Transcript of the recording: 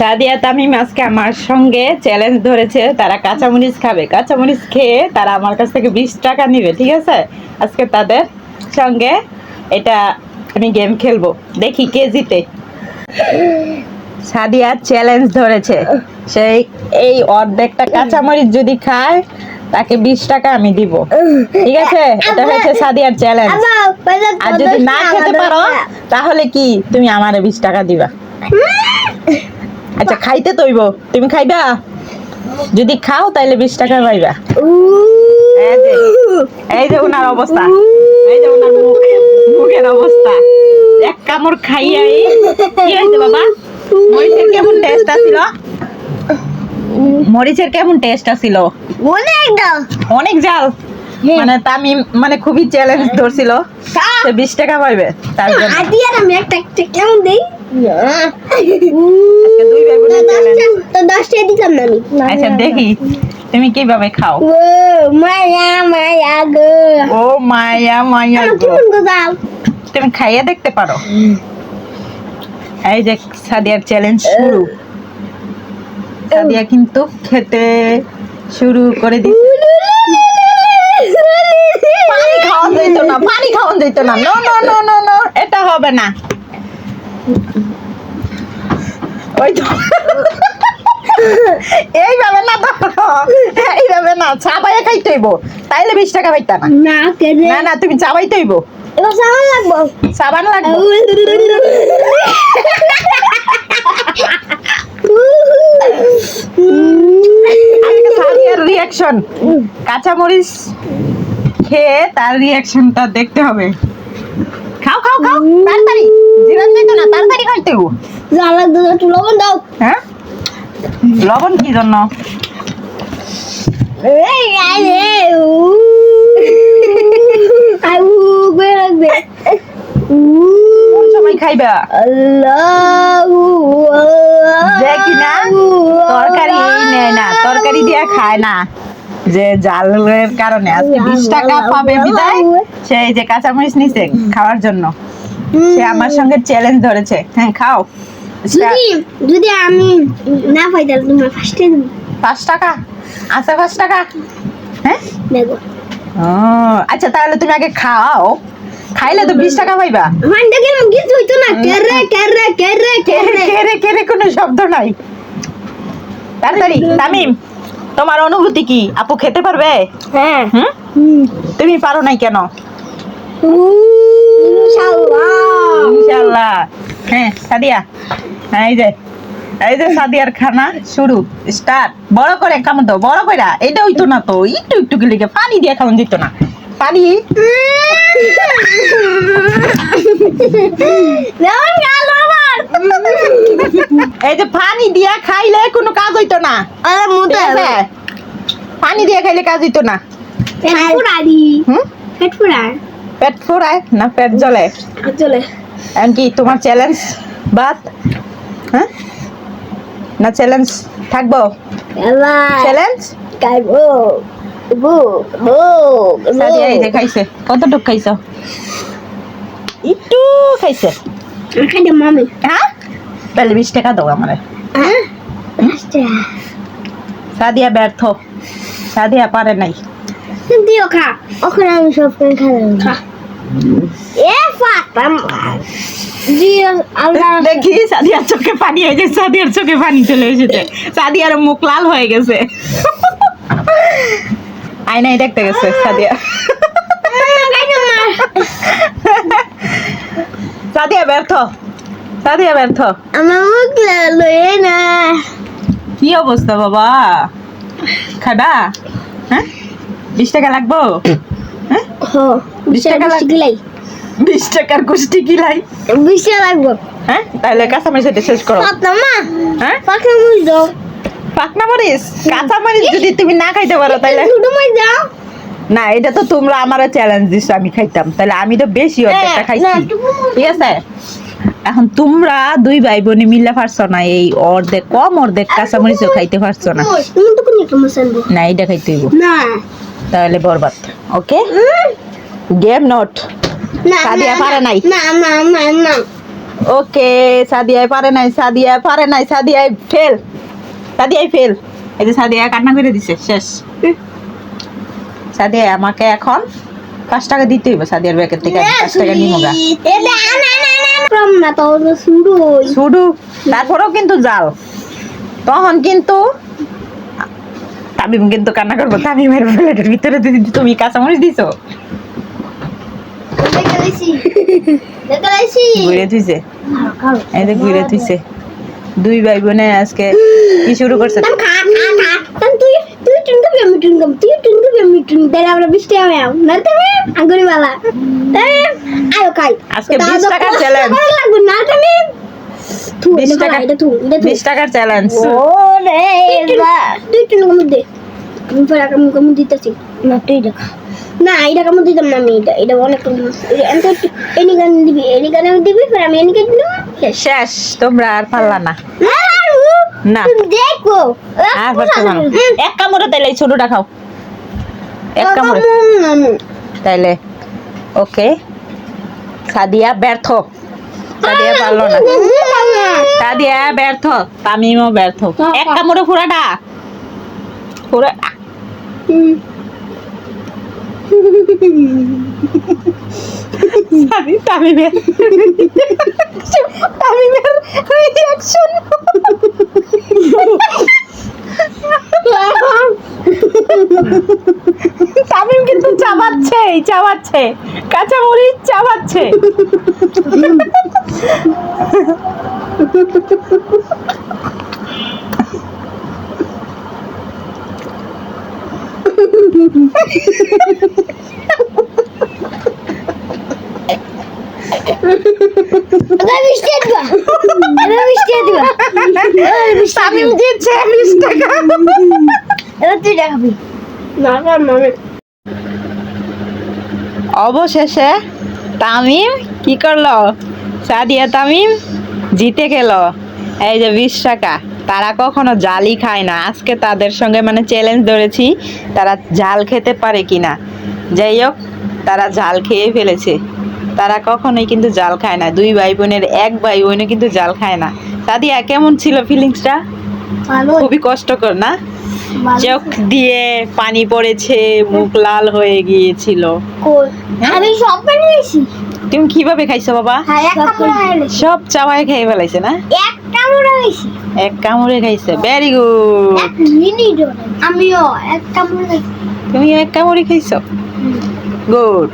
সাদিয়া তামিম আজকে আমার সঙ্গে চ্যালেঞ্জ ধরেছে। তারা কাঁচামরিচ খাবে। কাঁচামরিচ খেয়ে তারা আমার কাছ থেকে বিশ টাকা নিবে, ঠিক আছে? আজকে তাদের সঙ্গে এটা আমি গেম খেলব। দেখি কে জিতে। সাদিয়া চ্যালেঞ্জ ধরেছে। সেই এই অর্ধেকটা কাঁচামরিচ যদি খায়, তাকে বিশ টাকা আমি দিব। ঠিক আছে? এটা হচ্ছে সাদিয়ার চ্যালেঞ্জ আর যদি না খেতে পারো, তাহলে কি? তুমি আমারে বিশ টাকা দিবা। আচ্ছা খাইতে তৈব। তুমি খাইবা? যদি খাও তাহলে বিশ টাকা পাইবা। এই যে ওনার অবস্থা। এই যে ওনার মুখ মুখের অবস্থা। এক কামড় খাইয়া কি হয়েছে বাবা? মরিচের কেমন টেস্ট আছিল? মরিচের কেমন টেস্ট আছিল? অনেক জাল মানে তামি মানে খুবই চ্যালেঞ্জ ধরছিল। সে বিশ টাকা পাইবে তার জন্য। আমি একটা কেমন দিই? আচ্ছা দেখি। তুমি কীভাবে খাও? মায়া মায়া গো। ও মায়া মায়া তুমি খাইয়ে দেখতে পারো। এই যে সাদিয়ার চ্যালেঞ্জ শুরু। সাদিয়া কিন্তু খেতে শুরু করে দিচ্ছে। পানি খাওয়ান যেত না, পানি খাওয়ান যেত না। No no no no no, এটা হবে না। ওই তো। এইভাবে না এইভাবে না চাবাইয়া খাইতে হইব। তাইলে বিশ টাকা পাইতা না। না না তুমি এবার লাগবো? সাবান লাগবে? রিয়াকশন কাঁচামরিচ খেয়ে তার রিয়াকশনটা দেখতে হবে। খাও খাও খাও তাড়াতাড়ি। জিরান যাইতো না তাড়াতাড়ি খাইতে হইব জ্বালা দাও একটু লবণ দাও। হ্যাঁ? লবণ কি জন্য? এই আরে উ আই করে রাখবে। কোন সময় খাইবা? আল্লাহু যে কিনা তরকারি নেয় না তরকারি দিয়ে খায় না। যে জালের কারণে আজকে বিশ টাকা পাবে বিদায় সে যে কাঁচামরিচ নিছে খাওয়ার জন্য। সে আমার সঙ্গে চ্যালেঞ্জ ধরেছে। হ্যাঁ খাও। যদি যদি আমি না পাই তাহলে তোমার ফার্স্টে পাঁচ টাকা? আচ্ছা পাঁচ টাকা। হ্যাঁ? দেখো আচ্ছা তাহলে তুমি আগে খাও। খাইলে তো বিশ টাকা পাইবা। মানটা কেমন কিছু হইতো না। কেরে কেরে কেরে কেরে। কেরে কেরে কোনো শব্দ নাই। তাড়াতাড়ি তামিম তোমার অনুভূতি কি? আপু খেতে পারবে? হ্যাঁ। হুম? তুমি পারো নাই কেন? ইনশাআল্লাহ। ইনশাআল্লাহ। হ্যাঁ সাদিয়া। এই যে এই যে সাদিয়ার খানা শুরু স্টার্ট বড় করে কামড় দাও বড় কইরা এটা হইতো না তো। একটু একটু গেলে পানি দিয়ে খাওয়ান দিত না। পানি? এই যে পানি দিয়া খাইলে কোনো কাজ হইতো না। আরে মুতে পানি দিয়ে খাইলে কাজ হইতো না। পেট ফুরারি হুম? পেট ফুরার পেট ফোড়ায় না পেট জ্বলে? চলে এমনকি তোমার চ্যালেঞ্জ বাদ? হ্যাঁ? না চ্যালেঞ্জ থাকব? চ্যালেঞ্জ কাইবো বো বো সাদিয়া এই যে খাইছে। কতটুক খাইছো? একটু খাইছে। মামি। হ্যাঁ? তাহলে বিশ টাকা দাও আমারে। হ্যাঁ? সাদিয়া ব্যর্থ। সাদিয়া পারে নাই। দিও খা। ওখানে আমি সব খা। দেখি সাদিয়ার চোখে পানি হয়ে গেছে সাদিয়ার চোখে পানি চলে এসেছে। সাদিয়ার মুখ লাল হয়ে গেছে। আয়নায় দেখতে গেছে সাদিয়া। সাদিয়া ব্যর্থ। সাদিয়া ব্যর্থ। আমার মুখ লাল হয়ে না। কি অবস্থা বাবা? খাবা? হ্যাঁ? বিশ টাকা লাগবো? হ্যাঁ? হো বিশ টাকা লাগ- বিশ টাকার কুষ্টি কিলাই। বিশ টাকা লাগবো। হ্যাঁ তাহলে কাঁচামরিচ এটা শেষ করো। ফাটামা হ্যাঁ? দাও। পাকনা মরিচ কাঁচামরিচ যদি তুমি না খাইতে পারো তাহলে মাছ দাও। না এটা তো তোমরা আমার চ্যালেঞ্জ দিছো আমি খাইতাম। তাহলে আমি তো বেশি অর্ধেকটা খাইছি। ঠিক আছে? এখন তোমরা দুই ভাই বোনে মিলে পারছ না এই অর্ধেক কম অর্ধেক কাঁচামরিচও খাইতে পারছ না। না এটা খাইতে হইব। না। তাহলে বরবাদ। ওকে? গেম নট সাদিয়া পারে নাই। না না না না ওকে সাদিয়ায় পারে নাই সাদিয়া পারে নাই সাদিয়ায় ফেল সাদিয়ায় ফেল এই যে সাদিয়া কান্না করে দিছে শেষ। সাদিয়া আমাকে এখন পাঁচ টাকা দিতে হইব সাদিয়ার ব্যাগের থেকে। পাঁচ টাকা নিমো গা। এ না না না না প্রম না তো তো শুরু হই। শুধু তারপরেও কিন্তু জাল তখন কিন্তু তামিম কিন্তু কান্না করব। তামিমের প্লেটের ভিতরে তুমি কাঁচামরিচ দিছো দেখে লাইছি দেখে লাইছি ঘুরে খাও এই যে ঘুরে থুইছে। দুই ভাই বোনে আজকে কি শুরু করছে? আজকে 20 টাকার challenge। লাগবে? না তুমি তু 20 এটা টাকা এটা তু এটা তু বিশ টাকার চ্যালেঞ্জ ওরে তুই কম দে। দিতেছি। না তুই দেখা। না এটা কেমন দিতাম না আমি? এটা এটা অনেক এনি গান দিবি এনি গান আমি দিবি পরে আমি এনি গান দিলাম শেষ। তোমরা আর পারলা না। না দেখো আর এক কামড়ে তাইলে ছোটটা খাও। এক কামড়ে। তাইলে ওকে। সাদিয়া ব্যর্থ। সাদিয়া পারল না। সাদিয়া ব্যর্থ তামিমও ব্যর্থ। এক কামড়ে পুরাটা পুরা সাদি তামিমের তামিমের রিয়াকশন তামিম কিন্তু চাবাচ্ছে চাবাচ্ছে। কাঁচা মরিচ চাবাচ্ছে। দিচ্ছে বিশ টাকা। তুই দেখাবি। না অবশেষে তামিম কি করল? সাদিয়া তামিম জিতে গেল এই যে বিশ টাকা। তারা কখনো জালই খায় না। আজকে তাদের সঙ্গে মানে চ্যালেঞ্জ ধরেছি তারা জাল খেতে পারে কিনা। যাই হোক তারা জাল খেয়ে ফেলেছে। তারা কখনোই কিন্তু জাল খায় না। দুই ভাই বোনের এক ভাই বোনও কিন্তু জাল খায় না। সাদিয়া কেমন ছিল ফিলিংসটা খুবই কষ্টকর না? চোখ দিয়ে পানি পড়েছে মুখ লাল হয়ে গিয়েছিল। আমি সব তুমি কীভাবে খাইছো বাবা? হ্যাঁ সব চাওয়াই খেয়ে ফেলাইছে না? এক কামড় খাইছি। এক কামড়ে খাইছে ভেরি গুড এক মিনিট আমিও এক কামড়ে খাইছি। তুমি এক কামড়ে খাইছো? গুড